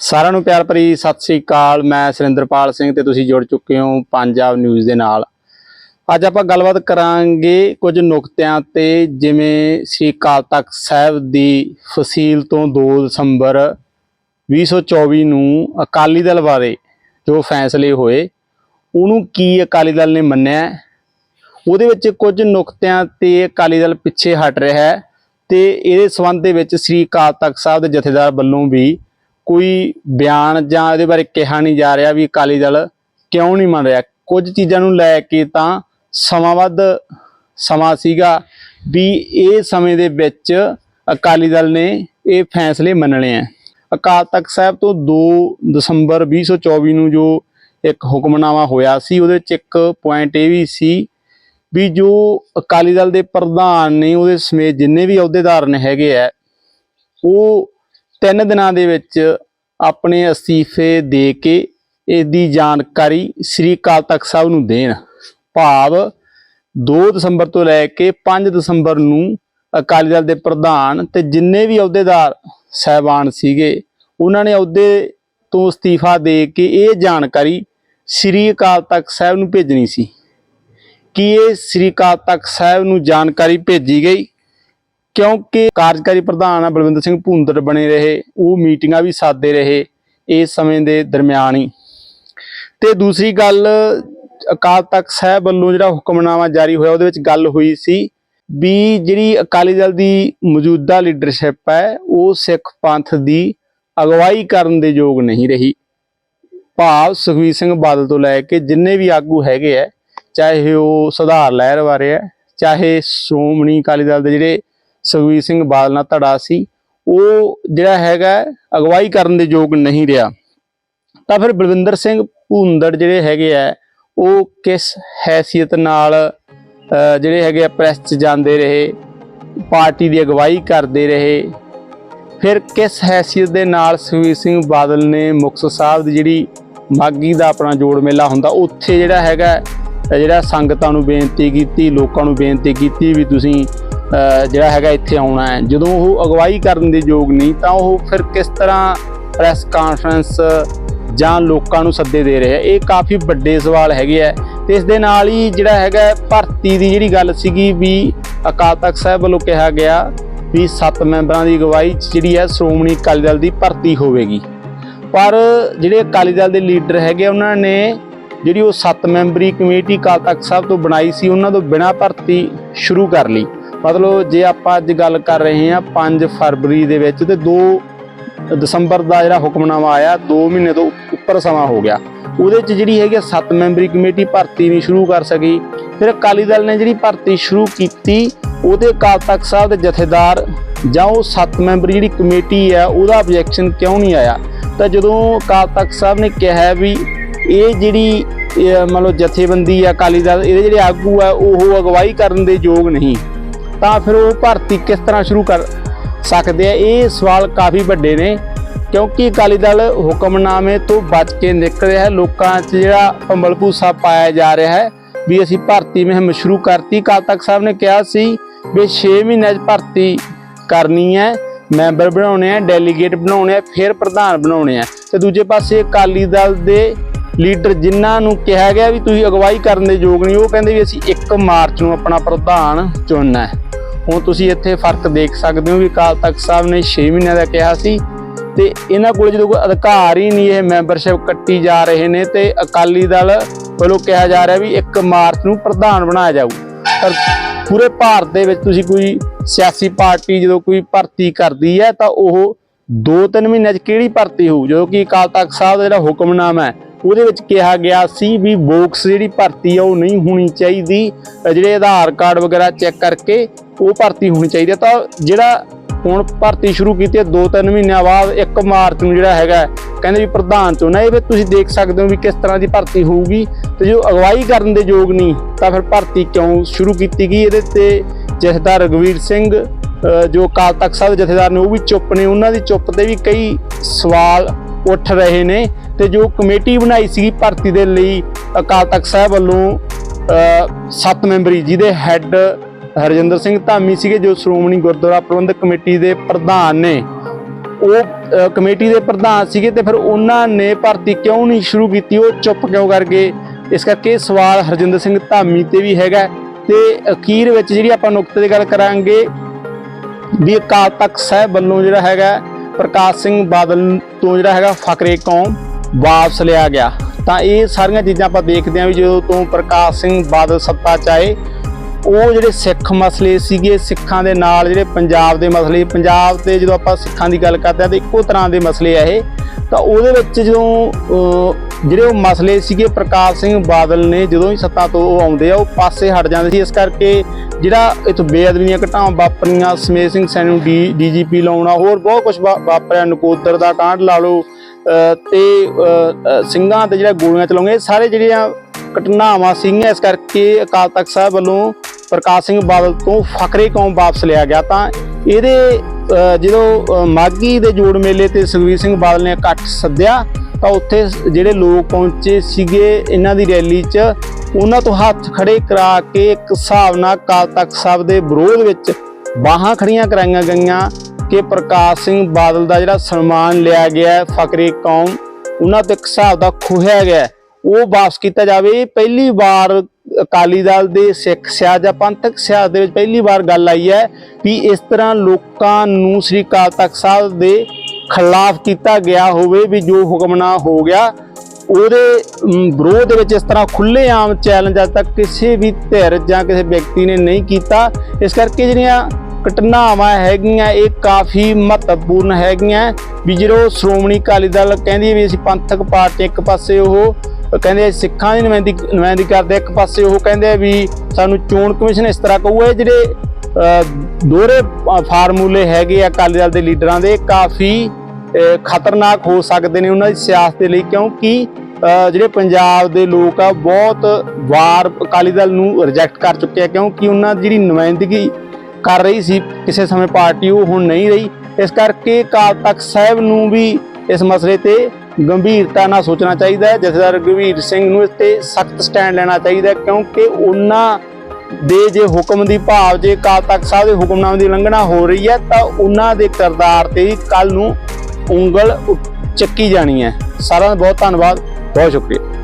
ਸਾਰਿਆਂ ਨੂੰ ਪਿਆਰ ਭਰੀ ਸਤਿ ਸ੍ਰੀ ਅਕਾਲ। ਮੈਂ ਸੁਰਿੰਦਰਪਾਲ ਸਿੰਘ ਤੇ ਤੁਸੀਂ ਜੁੜ ਚੁੱਕੇ ਹੋ ਪੰਜਾਬ ਨਿਊਜ਼ ਦੇ ਨਾਲ। ਅੱਜ ਆਪਾਂ ਗੱਲਬਾਤ ਕਰਾਂਗੇ ਕੁਝ ਨੁਕਤਿਆਂ ਤੇ, ਜਿਵੇਂ ਸ੍ਰੀ ਅਕਾਲ ਤਖਤ ਸਾਹਿਬ ਦੀ ਫਸੀਲ ਤੋਂ 2 ਦਸੰਬਰ 2024 ਨੂੰ ਅਕਾਲੀ ਦਲ ਬਾਰੇ ਜੋ ਫੈਸਲੇ ਹੋਏ, ਉਹਨੂੰ ਕੀ ਅਕਾਲੀ ਦਲ ਨੇ ਮੰਨਿਆ? ਉਹਦੇ ਵਿੱਚ ਕੁਝ ਨੁਕਤਿਆਂ ਤੇ ਅਕਾਲੀ ਦਲ ਪਿੱਛੇ ਹਟ ਰਿਹਾ ਹੈ ਤੇ ਇਹਦੇ ਸੰਬੰਧ ਦੇ ਵਿੱਚ ਸ੍ਰੀ ਅਕਾਲ ਤਖਤ ਸਾਹਿਬ ਦੇ ਜਥੇਦਾਰ ਵੱਲੋਂ ਵੀ ਕੋਈ ਬਿਆਨ ਜਾਂ ਇਹਦੇ ਬਾਰੇ ਕਿਹਾ ਨਹੀਂ ਜਾ ਰਿਹਾ ਵੀ ਅਕਾਲੀ ਦਲ ਕਿਉਂ ਨਹੀਂ ਮੰਨ ਰਿਹਾ। ਕੁਝ ਚੀਜ਼ਾਂ ਨੂੰ ਲੈ ਕੇ ਤਾਂ ਸਮਾਂ-ਵੱਧ ਸਮਾਂ ਸੀਗਾ ਵੀ ਇਹ ਸਮੇਂ ਦੇ ਵਿੱਚ ਅਕਾਲੀ ਦਲ ਨੇ ਇਹ ਫੈਸਲੇ ਮੰਨਣੇ ਆ। ਅਕਾਲ ਤਖਤ ਸਾਹਿਬ ਤੋਂ 2 ਦਸੰਬਰ 2024 ਨੂੰ ਜੋ ਇੱਕ ਹੁਕਮਨਾਮਾ ਹੋਇਆ ਸੀ, ਉਹਦੇ ਵਿੱਚ ਇੱਕ ਪੁਆਇੰਟ ਇਹ ਵੀ ਸੀ ਵੀ ਜੋ ਅਕਾਲੀ ਦਲ ਦੇ ਪ੍ਰਧਾਨ ਨੇ ਉਹਦੇ ਸਮੇਤ ਜਿੰਨੇ ਵੀ ਅਹੁਦੇਦਾਰ ਨੇ ਹੈਗੇ ਆ, ਉਹ ਤਿੰਨ ਦਿਨਾਂ ਦੇ ਵਿੱਚ ਆਪਣੇ ਅਸਤੀਫੇ ਦੇ ਕੇ ਇਸ ਦੀ ਜਾਣਕਾਰੀ ਸ੍ਰੀ ਅਕਾਲ ਤਖਤ ਸਾਹਿਬ ਨੂੰ ਦੇਣ। ਭਾਵ 2 ਦਸੰਬਰ ਤੋਂ ਲੈ ਕੇ 5 ਦਸੰਬਰ ਨੂੰ ਅਕਾਲੀ ਦਲ ਦੇ ਪ੍ਰਧਾਨ ਤੇ ਜਿੰਨੇ ਵੀ ਅਹੁਦੇਦਾਰ ਸਹਿਬਾਨ ਸੀਗੇ, ਉਹਨਾਂ ਨੇ ਅਹੁਦੇ ਤੋਂ ਅਸਤੀਫਾ ਦੇ ਕੇ ਇਹ ਜਾਣਕਾਰੀ ਸ੍ਰੀ ਅਕਾਲ ਤਖਤ ਸਾਹਿਬ ਨੂੰ ਭੇਜਣੀ ਸੀ। ਕਿ ਇਹ ਸ੍ਰੀ ਅਕਾਲ ਤਖਤ ਸਾਹਿਬ ਨੂੰ ਜਾਣਕਾਰੀ ਭੇਜੀ ਗਈ? ਕਿਉਂਕਿ ਕਾਰਜਕਾਰੀ ਪ੍ਰਧਾਨ ਬਲਵਿੰਦਰ ਸਿੰਘ ਭੂੰਦੜ ਬਣੇ ਰਹੇ, ਉਹ ਮੀਟਿੰਗਾਂ ਵੀ ਸਾਦੇ ਰਹੇ ਇਸ ਸਮੇਂ ਦੇ ਦਰਮਿਆਨ ਹੀ। ਤੇ ਦੂਸਰੀ ਗੱਲ, ਅਕਾਲ ਤਖਤ ਸਾਹਿਬ ਵੱਲੋਂ ਜਿਹੜਾ ਹੁਕਮਨਾਮਾ ਜਾਰੀ ਹੋਇਆ, ਉਹਦੇ ਵਿੱਚ ਗੱਲ ਹੋਈ ਸੀ ਵੀ ਜਿਹੜੀ ਅਕਾਲੀ ਦਲ ਦੀ ਮੌਜੂਦਾ ਲੀਡਰਸ਼ਿਪ ਹੈ, ਉਹ ਸਿੱਖ ਪੰਥ ਦੀ ਅਗਵਾਈ ਕਰਨ ਦੇ ਯੋਗ ਨਹੀਂ ਰਹੀ। ਭਾਵ ਸੁਖਵੀਰ ਸਿੰਘ ਬਾਦਲ ਤੋਂ ਲੈ ਕੇ ਜਿੰਨੇ ਵੀ ਆਗੂ ਹੈਗੇ ਆ, ਚਾਹੇ ਉਹ ਸੁਧਾਰ ਲਹਿਰ ਬਾਰੇ ਹੈ ਚਾਹੇ ਸ਼੍ਰੋਮਣੀ ਅਕਾਲੀ ਦਲ ਦੇ ਜਿਹੜੇ ਸੁਖਵੀਰ ਸਿੰਘ ਬਾਦਲ ਨਾਲ ਧੜਾ ਸੀ, ਉਹ ਜਿਹੜਾ ਹੈਗਾ ਅਗਵਾਈ ਕਰਨ ਦੇ ਯੋਗ ਨਹੀਂ ਰਿਹਾ। ਤਾਂ ਫਿਰ ਬਲਵਿੰਦਰ ਸਿੰਘ ਭੂੰਦੜ ਜਿਹੜੇ ਹੈਗੇ ਆ, ਉਹ ਕਿਸ ਹੈਸੀਅਤ ਨਾਲ ਜਿਹੜੇ ਹੈਗੇ ਆ ਪ੍ਰੈਸ 'ਚ ਜਾਂਦੇ ਰਹੇ, ਪਾਰਟੀ ਦੀ ਅਗਵਾਈ ਕਰਦੇ ਰਹੇ, ਫਿਰ ਕਿਸ ਹੈਸੀਅਤ ਦੇ ਨਾਲ ਸੁਖਵੀਰ ਸਿੰਘ ਬਾਦਲ ਨੇ ਮੁਕਤਸਰ ਸਾਹਿਬ ਦੀ ਜਿਹੜੀ ਮਾਗੀ ਦਾ ਆਪਣਾ ਜੋੜ ਮੇਲਾ ਹੁੰਦਾ, ਉੱਥੇ ਜਿਹੜਾ ਹੈਗਾ, ਜਿਹੜਾ ਸੰਗਤਾਂ ਨੂੰ ਬੇਨਤੀ ਕੀਤੀ, ਲੋਕਾਂ ਨੂੰ ਬੇਨਤੀ ਕੀਤੀ ਵੀ ਤੁਸੀਂ ਜਿਹੜਾ ਹੈਗਾ ਇੱਥੇ ਆਉਣਾ ਹੈ। ਜਦੋਂ ਉਹ ਅਗਵਾਈ ਕਰਨ ਦੇ ਯੋਗ ਨਹੀਂ, ਤਾਂ ਉਹ ਫਿਰ ਕਿਸ ਤਰ੍ਹਾਂ ਪ੍ਰੈਸ ਕਾਨਫਰੰਸ ਜਾਂ ਲੋਕਾਂ ਨੂੰ ਸੱਦੇ ਦੇ ਰਹੇ ਆ ਇਹ ਕਾਫੀ ਵੱਡੇ ਸਵਾਲ ਹੈਗੇ ਆ। ਤੇ ਇਸ ਦੇ ਨਾਲ ਹੀ ਜਿਹੜਾ ਹੈਗਾ ਭਰਤੀ ਦੀ ਜਿਹੜੀ ਗੱਲ ਸੀਗੀ ਵੀ ਅਕਾਲ ਤਖਤ ਸਾਹਿਬ ਵੱਲੋਂ ਕਿਹਾ ਗਿਆ ਵੀ 7 ਮੈਂਬਰਾਂ ਦੀ ਅਗਵਾਈ 'ਚ ਜਿਹੜੀ ਹੈ ਸ਼੍ਰੋਮਣੀ ਅਕਾਲੀ ਦਲ ਦੀ ਭਰਤੀ ਹੋਵੇਗੀ। ਪਰ ਜਿਹੜੇ ਅਕਾਲੀ ਦਲ ਦੇ ਲੀਡਰ ਹੈਗੇ ਉਹਨਾਂ ਨੇ ਜਿਹੜੀ ਉਹ 7 ਮੈਂਬਰੀ ਕਮੇਟੀ ਅਕਾਲ ਤਖਤ ਸਾਹਿਬ ਤੋਂ ਬਣਾਈ ਸੀ, ਉਹਨਾਂ ਤੋਂ ਬਿਨਾਂ ਭਰਤੀ ਸ਼ੁਰੂ ਕਰ ਲਈ। ਮਤਲਬ ਜੇ ਆਪਾਂ ਅੱਜ ਗੱਲ ਕਰ ਰਹੇ ਹਾਂ 5 ਫਰਵਰੀ ਦੇ ਵਿੱਚ ਤੇ 2 ਦਸੰਬਰ ਦਾ ਜਿਹੜਾ ਹੁਕਮਨਾਮਾ ਆਇਆ 2 ਮਹੀਨੇ ਤੋਂ ਉੱਪਰ ਸਮਾਂ ਹੋ ਗਿਆ। ਉਹਦੇ 'ਚ ਜਿਹੜੀ ਹੈਗੀ 7 ਮੈਂਬਰੀ ਕਮੇਟੀ ਭਰਤੀ ਨਹੀਂ ਸ਼ੁਰੂ ਕਰ ਸਕੀ। ਫਿਰ ਅਕਾਲੀ ਦਲ ਨੇ ਜਿਹੜੀ ਭਰਤੀ ਸ਼ੁਰੂ ਕੀਤੀ, ਉਹਦੇ ਅਕਾਲ ਤਖਤ ਸਾਹਿਬ ਦੇ ਜਥੇਦਾਰ ਜਾਂ ਉਹ 7 ਮੈਂਬਰੀ ਜਿਹੜੀ ਕਮੇਟੀ ਹੈ ਉਹਦਾ ਆਬਜੈਕਸ਼ਨ ਕਿਉਂ ਨਹੀਂ ਆਇਆ? ਤਾਂ ਜਦੋਂ ਅਕਾਲ ਤਖਤ ਸਾਹਿਬ ਨੇ ਕਿਹਾ ਵੀ ਇਹ ਜਿਹੜੀ ਮਤਲਬ ਜਥੇਬੰਦੀ ਆ ਅਕਾਲੀ ਦਲ, ਇਹਦੇ ਜਿਹੜੇ ਆਗੂ ਆ, ਉਹ ਅਗਵਾਈ ਕਰਨ ਦੇ ਯੋਗ ਨਹੀਂ। ਤਾਂ ਫਿਰ ਉਹ ਭਰਤੀ ਕਿਸ ਤਰ੍ਹਾਂ ਸ਼ੁਰੂ ਕਰ ਸਕਦੇ ਆ? ਇਹ ਸਵਾਲ ਕਾਫੀ ਵੱਡੇ ਨੇ, ਕਿਉਂਕਿ ਅਕਾਲੀ ਦਲ ਹੁਕਮਨਾਮੇ ਤੋਂ ਬਚ ਕੇ ਨਿਕਲ ਰਿਹਾ ਹੈ। ਲੋਕਾਂ 'ਚ ਜਿਹੜਾ ਭੰਬਲ ਭੂਸਾ ਪਾਇਆ ਜਾ ਰਿਹਾ ਹੈ ਵੀ ਅਸੀਂ ਭਰਤੀ ਮੁਹਿੰਮ ਸ਼ੁਰੂ ਕਰਤੀ। ਕਾਲ ਤੱਕ ਸਾਹਿਬ ਨੇ ਕਿਹਾ ਸੀ ਵੀ 6 ਮਹੀਨਿਆਂ 'ਚ ਭਰਤੀ ਕਰਨੀ ਹੈ, ਮੈਂਬਰ ਬਣਾਉਣੇ ਆ, ਡੈਲੀਗੇਟ ਬਣਾਉਣੇ ਆ, ਫਿਰ ਪ੍ਰਧਾਨ ਬਣਾਉਣੇ ਆ। ਤੇ ਦੂਜੇ ਪਾਸੇ ਅਕਾਲੀ ਦਲ ਦੇ ਲੀਡਰ ਜਿਨ੍ਹਾਂ ਨੂੰ ਕਿਹਾ ਗਿਆ ਵੀ ਤੁਸੀਂ ਅਗਵਾਈ ਕਰਨ ਦੇ ਯੋਗ ਨਹੀਂ, ਉਹ ਕਹਿੰਦੇ ਵੀ ਅਸੀਂ 1 ਮਾਰਚ ਨੂੰ ਆਪਣਾ ਪ੍ਰਧਾਨ ਚੁਣਨਾ ਹੈ। ਹੁਣ ਤੁਸੀਂ ਇੱਥੇ ਫ਼ਰਕ ਦੇਖ ਸਕਦੇ ਹੋ ਵੀ ਅਕਾਲ ਤਖਤ ਸਾਹਿਬ ਨੇ 6 ਮਹੀਨਿਆਂ ਦਾ ਕਿਹਾ ਸੀ ਤੇ ਇਹਨਾਂ ਕੋਲ ਜਦੋਂ ਕੋਈ ਅਧਿਕਾਰ ਹੀ ਨਹੀਂ ਇਹ ਮੈਂਬਰਸ਼ਿਪ ਕੱਟੀ ਜਾ ਰਹੇ ਨੇ ਤੇ ਅਕਾਲੀ ਦਲ ਵੱਲੋਂ ਕਿਹਾ ਜਾ ਰਿਹਾ ਵੀ 1 ਮਾਰਚ ਨੂੰ ਪ੍ਰਧਾਨ ਬਣਾਇਆ ਜਾਊ। ਪਰ ਪੂਰੇ ਭਾਰਤ ਦੇ ਵਿੱਚ ਤੁਸੀਂ ਕੋਈ ਸਿਆਸੀ ਪਾਰਟੀ ਜਦੋਂ ਕੋਈ ਭਰਤੀ ਕਰਦੀ ਹੈ ਤਾਂ ਉਹ 2-3 ਮਹੀਨਿਆਂ 'ਚ ਕਿਹੜੀ ਭਰਤੀ ਹੋਊ? ਜਦੋਂ ਕਿ ਅਕਾਲ ਤਖਤ ਸਾਹਿਬ ਦਾ ਜਿਹੜਾ ਹੁਕਮਨਾਮਾ ਹੈ ਉਹਦੇ ਵਿੱਚ ਕਿਹਾ ਗਿਆ ਸੀ ਵੀ ਬੋਕਸ ਜਿਹੜੀ ਭਰਤੀ ਆ ਉਹ ਨਹੀਂ ਹੋਣੀ ਚਾਹੀਦੀ। ਜਿਹੜੇ ਆਧਾਰ ਕਾਰਡ ਵਗੈਰਾ ਚੈੱਕ ਕਰਕੇ ਉਹ ਭਰਤੀ ਹੋਣੀ ਚਾਹੀਦੀ ਹੈ। ਤਾਂ ਜਿਹੜਾ ਹੁਣ ਭਰਤੀ ਸ਼ੁਰੂ ਕੀਤੀ ਹੈ 2-3 ਮਹੀਨਿਆਂ ਬਾਅਦ 1 ਮਾਰਚ ਨੂੰ ਜਿਹੜਾ ਹੈਗਾ, ਕਹਿੰਦੇ ਵੀ ਪ੍ਰਧਾਨ ਚੁਣਨਾ ਇਹ ਵੀ ਤੁਸੀਂ ਦੇਖ ਸਕਦੇ ਹੋ ਵੀ ਕਿਸ ਤਰ੍ਹਾਂ ਦੀ ਭਰਤੀ ਹੋਊਗੀ। ਤੇ ਜੋ ਅਗਵਾਈ ਕਰਨ ਦੇ ਯੋਗ ਨਹੀਂ, ਤਾਂ ਫਿਰ ਭਰਤੀ ਕਿਉਂ ਸ਼ੁਰੂ ਕੀਤੀ ਗਈ? ਇਹਦੇ ਤੇ ਜਥੇਦਾਰ ਰਗਵੀਰ ਸਿੰਘ ਜੋ ਅਕਾਲ ਤਖਤ ਸਾਹਿਬ ਜਥੇਦਾਰ ਨੇ, ਉਹ ਵੀ ਚੁੱਪ ਨੇ। ਉਹਨਾਂ ਦੀ ਚੁੱਪ ਤੇ ਵੀ ਕਈ ਸਵਾਲ ਉੱਠ ਰਹੇ ਨੇ। ਤੇ ਜੋ ਕਮੇਟੀ ਬਣਾਈ ਸੀਗੀ ਭਰਤੀ ਦੇ ਲਈ, ਅਕਾਲ ਤਖਤ ਸਾਹਿਬ ਵੱਲੋਂ ਸੱਤ ਮੈਂਬਰੀ ਜਿਹਦੇ ਹੈੱਡ ਹਰਜਿੰਦਰ ਸਿੰਘ ਧਾਮੀ ਸੀਗੇ, ਜੋ ਸ਼੍ਰੋਮਣੀ ਗੁਰਦੁਆਰਾ ਪ੍ਰਬੰਧਕ ਕਮੇਟੀ ਦੇ ਪ੍ਰਧਾਨ ਨੇ, ਉਹ ਕਮੇਟੀ ਦੇ ਪ੍ਰਧਾਨ ਸੀਗੇ ਤੇ ਫਿਰ ਉਹਨਾਂ ਨੇ ਭਰਤੀ ਕਿਉਂ ਨਹੀਂ ਸ਼ੁਰੂ ਕੀਤੀ, ਉਹ ਚੁੱਪ ਕਿਉਂ ਕਰ ਗਏ? ਇਸ ਕਰਕੇ ਸਵਾਲ ਹਰਜਿੰਦਰ ਸਿੰਘ ਧਾਮੀ ਤੇ ਵੀ ਹੈਗਾ ਤੇ ਅਖੀਰ ਵਿੱਚ ਜਿਹੜੀ ਆਪਾਂ ਨੁਕਤੇ ਦੀ ਗੱਲ ਕਰਾਂਗੇ, ਵੀ ਅਕਾਲ ਤਖਤ ਸਾਹਿਬ ਵੱਲੋਂ ਜਿਹੜਾ ਹੈਗਾ, ਪ੍ਰਕਾਸ਼ ਸਿੰਘ ਬਾਦਲ ਤੋਂ ਜਿਹੜਾ ਹੈਗਾ ਫਕਰੇ ਕੌਮ ਵਾਪਸ ਲਿਆ ਗਿਆ। ਤਾਂ ਇਹ ਸਾਰੀਆਂ ਚੀਜ਼ਾਂ ਆਪਾਂ ਦੇਖਦੇ ਹਾਂ ਵੀ ਜਦੋਂ ਤੋਂ ਪ੍ਰਕਾਸ਼ ਸਿੰਘ ਬਾਦਲ ਸੱਤਾ 'ਚ ਆਏ, ਉਹ ਜਿਹੜੇ ਸਿੱਖ ਮਸਲੇ ਸੀਗੇ, ਸਿੱਖਾਂ ਦੇ ਨਾਲ ਜਿਹੜੇ ਪੰਜਾਬ ਦੇ ਮਸਲੇ, ਪੰਜਾਬ ਤੇ ਜਦੋਂ ਆਪਾਂ ਸਿੱਖਾਂ ਦੀ ਗੱਲ ਕਰਦੇ ਆ ਤਾਂ ਇੱਕੋ ਤਰ੍ਹਾਂ ਦੇ ਮਸਲੇ ਆ ਇਹ। ਤਾਂ ਉਹਦੇ ਵਿੱਚ ਜਦੋਂ ਜਿਹੜੇ ਉਹ ਮਸਲੇ ਸੀਗੇ ਪ੍ਰਕਾਸ਼ ਸਿੰਘ ਬਾਦਲ ਨੇ ਜਦੋਂ ਹੀ ਸੱਤਾ ਤੋਂ ਉਹ ਆਉਂਦੇ ਆ, ਉਹ ਪਾਸੇ ਹਟ ਜਾਂਦੇ ਸੀ। ਇਸ ਕਰਕੇ ਜਿਹੜਾ ਇਥੋਂ ਬੇਅਦਬੀਆਂ ਦੀਆਂ ਘਟਨਾਵਾਂ ਵਾਪਰੀਆਂ ਸਮੇਤ ਸਿੰਘ ਸੈਣੀ ਨੂੰ ਡੀ, ਡੀਜੀਪੀ ਲਾਉਣਾ, ਹੋਰ ਬਹੁਤ ਕੁਝ ਵਾਪਰਿਆ, ਨਕੋਦਰ ਦਾ ਕਾਂਡ ਲਾ ਲਓ ਤੇ ਸਿੰਘਾਂ ਤੇ ਜਿਹੜਾ ਗੋਲੀਆਂ ਚਲਾਉਂਗੇ ਸਾਰੇ ਜਿਹੜੀਆਂ ਘਟਨਾਵਾਂ ਸੀਗੀਆਂ ਇਸ ਕਰਕੇ ਅਕਾਲ ਤਖਤ ਸਾਹਿਬ ਵੱਲੋਂ ਪ੍ਰਕਾਸ਼ ਸਿੰਘ ਬਾਦਲ ਤੋਂ ਫਕਰੇ ਕੌਮ ਵਾਪਸ ਲਿਆ ਗਿਆ। ਤਾਂ ਇਹਦੇ ਜਦੋਂ ਅਹ, ਮਾਘੀ ਦੇ ਜੋੜ ਮੇਲੇ ਤੇ ਸੁਖਬੀਰ ਸਿੰਘ ਬਾਦਲ ਨੇ ਇਕੱਠ ਸੱਦਿਆ ਤਾਂ ਉੱਥੇ ਜਿਹੜੇ ਲੋਕ ਪਹੁੰਚੇ ਸੀਗੇ ਇਹਨਾਂ ਦੀ ਰੈਲੀ 'ਚ ਉਹਨਾਂ ਤੋਂ ਹੱਥ ਖੜੇ ਕਰਾ ਕੇ ਇੱਕ ਹਿਸਾਬ ਨਾਲ ਅਕਾਲ ਤਖਤ ਸਾਹਿਬ ਦੇ ਵਿਰੋਧ ਵਿੱਚ ਬਾਹਾਂ ਖੜੀਆਂ ਕਰਾਈਆਂ ਗਈਆਂ। ਕਿ ਪ੍ਰਕਾਸ਼ ਸਿੰਘ ਬਾਦਲ ਦਾ ਜਿਹੜਾ ਸਨਮਾਨ ਲਿਆ ਗਿਆ ਹੈ, ਫਕਰੇ ਕੌਮ ਉਹਨਾਂ ਤੋਂ ਹਿਸਾਬ ਦਾ ਖੋਹਿਆ ਗਿਆ ਉਹ ਵਾਪਸ ਕੀਤਾ ਜਾਵੇ। ਪਹਿਲੀ ਵਾਰ ਅਕਾਲੀ ਦਲ ਦੇ ਸਿੱਖ ਸਿਆਸਤ ਜਾਂ ਪੰਥਕ ਸਿਆਸਤ ਦੇ ਵਿੱਚ ਪਹਿਲੀ ਵਾਰ ਗੱਲ ਆਈ ਹੈ ਵੀ ਇਸ ਤਰ੍ਹਾਂ ਲੋਕਾਂ ਨੂੰ ਸ੍ਰੀ ਅਕਾਲ ਤਖਤ ਸਾਹਿਬ ਦੇ ਖਿਲਾਫ ਕੀਤਾ ਗਿਆ ਹੋਵੇ ਵੀ ਜੋ ਹੁਕਮਨਾਮਾ ਹੋ ਗਿਆ ਉਹਦੇ ਵਿਰੋਧ ਦੇ ਵਿੱਚ ਇਸ ਤਰ੍ਹਾਂ ਖੁੱਲ੍ਹੇਆਮ ਚੈਲੰਜ ਅੱਜ ਤੱਕ ਕਿਸੇ ਵੀ ਧਿਰ ਜਾਂ ਕਿਸੇ ਵਿਅਕਤੀ ਨੇ ਨਹੀਂ ਕੀਤਾ। ਇਸ ਕਰਕੇ ਜਿਹੜੀਆਂ ਘਟਨਾਵਾਂ ਹੈਗੀਆਂ ਇਹ ਕਾਫੀ ਮਹੱਤਵਪੂਰਨ ਹੈਗੀਆਂ। ਵੀ ਜਦੋਂ ਸ਼੍ਰੋਮਣੀ ਅਕਾਲੀ ਦਲ ਕਹਿੰਦੀ ਵੀ ਅਸੀਂ ਪੰਥਕ ਪਾਰਟੀ ਇੱਕ ਪਾਸੇ ਉਹ ਕਹਿੰਦੇ ਸਿੱਖਾਂ ਦੀ ਨੁਮਾਇੰਦੀ ਨੁਮਾਇੰਦਗੀ ਕਰਦੇ ਇੱਕ ਪਾਸੇ ਉਹ ਕਹਿੰਦੇ ਆ ਵੀ ਸਾਨੂੰ ਚੋਣ ਕਮਿਸ਼ਨ ਇਸ ਤਰ੍ਹਾਂ ਕਹੂਗਾ। ਜਿਹੜੇ ਅਹ, ਦੋਹਰੇ ਫਾਰਮੂਲੇ ਹੈਗੇ ਆ ਅਕਾਲੀ ਦਲ ਦੇ ਲੀਡਰਾਂ ਦੇ ਕਾਫੀ ਖਤਰਨਾਕ ਹੋ ਸਕਦੇ ਨੇ ਉਹਨਾਂ ਦੀ ਸਿਆਸਤ ਦੇ ਲਈ। ਕਿਉਂਕਿ ਜਿਹੜੇ ਪੰਜਾਬ ਦੇ ਲੋਕ ਆ ਬਹੁਤ ਵਾਰ ਅਕਾਲੀ ਦਲ ਨੂੰ ਰਿਜੈਕਟ ਕਰ ਚੁੱਕੇ ਆ। ਕਿਉਂਕਿ ਉਹਨਾਂ ਦੀ ਜਿਹੜੀ ਨੁਮਾਇੰਦਗੀ ਕਰ ਰਹੀ ਸੀ, ਕਿਸੇ ਸਮੇਂ ਪਾਰਟੀ ਉਹ ਹੁਣ ਨਹੀਂ ਰਹੀ। ਇਸ ਕਰਕੇ ਅਕਾਲ ਤਖਤ ਸਾਹਿਬ ਨੂੰ ਵੀ ਇਸ ਮਸਲੇ ਤੇ ਗੰਭੀਰਤਾ ਨਾਲ ਸੋਚਣਾ ਚਾਹੀਦਾ ਹੈ। ਜਥੇਦਾਰ ਰਘਵੀਰ ਸਿੰਘ ਨੂੰ ਇਸ ਤੇ ਸਖਤ ਸਟੈਂਡ ਲੈਣਾ ਚਾਹੀਦਾ ਕਿਉਂਕਿ ਉਹਨਾਂ ਦੇ ਜੇ ਹੁਕਮ ਦੀ ਭਾਵ, ਜੇ ਅਕਾਲ ਤਖਤ ਸਾਹਿਬ ਦੇ ਹੁਕਮਨਾਮੇ ਦੀ ਉਲੰਘਣਾ ਹੋ ਰਹੀ ਹੈ, ਤਾਂ ਉਹਨਾਂ ਦੇ ਕਿਰਦਾਰ ਤੇ ਕੱਲ ਨੂੰ ਉਂਗਲ ਚੱਕੀ ਜਾਣੀ ਹੈ। ਸਾਰਿਆਂ ਦਾ ਬਹੁਤ ਧੰਨਵਾਦ, ਬਹੁਤ ਸ਼ੁਕਰੀਆ।